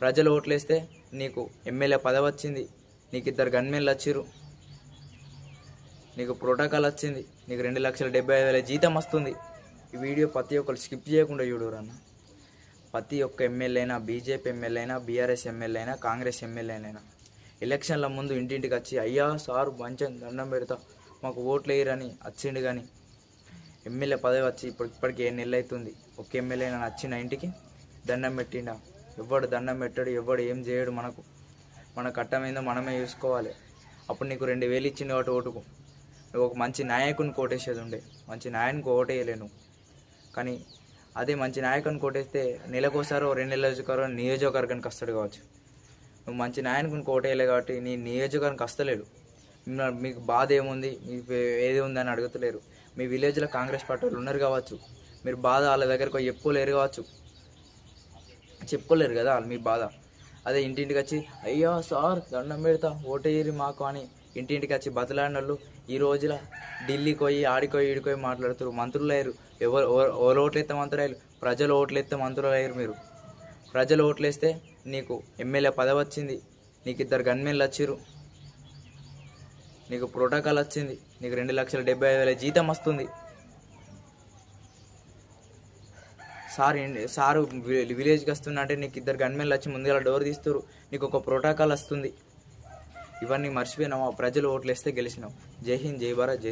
ప్రజలు ఓట్లేస్తే నీకు ఎమ్మెల్యే పదవి వచ్చింది నీకు ఇద్దరు గన్మెన్లు వచ్చిర్రు. నీకు ప్రోటోకాల్ వచ్చింది నీకు రెండు లక్షల డెబ్బై ఐదు వేల జీతం వస్తుంది. ఈ వీడియో ప్రతి ఒక్కరు స్కిప్ చేయకుండా చూడరన్న ప్రతి ఒక్క ఎమ్మెల్యే అయినా బీజేపీ ఎమ్మెల్యే అయినా బీఆర్ఎస్ ఎమ్మెల్యే అయినా కాంగ్రెస్ ఎమ్మెల్యే అయినా ఎలక్షన్ల ముందు ఇంటింటికి వచ్చి అయ్యా సారు మంచం దండం పెడతా మాకు ఓట్లు వేయరని వచ్చిండు కానీ ఎమ్మెల్యే పదవి వచ్చి ఇప్పుడు ఇప్పటికి ఏ నెలలు అవుతుంది. ఒక ఎమ్మెల్యే నన్ను వచ్చిన ఇంటికి దండం పెట్టిండా? ఎవడు దండం పెట్టాడు ఎవడు ఏం చేయడు మనకు. మన కట్టమైందో మనమే చూసుకోవాలి. అప్పుడు నీకు రెండు వేలు ఇచ్చింది కాబట్టి ఓటుకు. నువ్వు ఒక మంచి నాయకుని కోటేసేది ఉండే. మంచి నాయకునికి ఓటేయలేను కానీ అదే మంచి నాయకుని కోటేస్తే నెలకోసారో రెండు నెలలకోసారో నియోజకవర్గానికి వస్తాడు కావచ్చు. నువ్వు మంచి నాయకుని కోటేయలే కాబట్టి నీ నియోజకవర్గానికి వస్తలేడు. మీకు బాధ ఏముంది? మీకు ఏది ఉంది అని అడుగుతలేరు. మీ విలేజ్లో కాంగ్రెస్ పార్టీ వాళ్ళు ఉన్నారు కావచ్చు. మీరు బాధ వాళ్ళ దగ్గరకు పోయి చెప్పుకోలేరు కావచ్చు. చెప్పుకోలేరు కదా వాళ్ళు మీ బాధ. అదే ఇంటింటికి వచ్చి అయ్యో సార్ దండం పెడతా ఓటేయరి మాకు అని ఇంటింటికి వచ్చి బతలాడిన వాళ్ళు ఈ రోజుల ఢిల్లీకి పోయి ఆడిపోయి ఈడికోయి మాట్లాడుతారు. మంత్రులు అయ్యారు ఎవరు ఎవరు ఓట్లు ఎత్తే మంత్రులు అయ్యారు ప్రజలు ఓట్లు ఎత్తే మంత్రులు అయ్యారు మీరు. ప్రజలు ఓట్లేస్తే నీకు ఎమ్మెల్యే పదవి వచ్చింది. నీకు ఇద్దరు గన్మెన్లు వచ్చిర్రు. నీకు ప్రోటోకాల్ వచ్చింది. నీకు రెండు లక్షల డెబ్బై ఐదు వేల జీతం వస్తుంది. సార్ సారు విలేజ్కి వస్తున్నా అంటే నీకు ఇద్దరు గన్మెన్లు వచ్చి ముందుగా డోర్ తీస్తారు నీకు ఒక ప్రోటోకాల్ వస్తుంది. ఇవన్నీ మర్చిపోయినావు? ప్రజలు ఓట్లు వేస్తే గెలిచినావు జై హింద్ జై భారత్ జై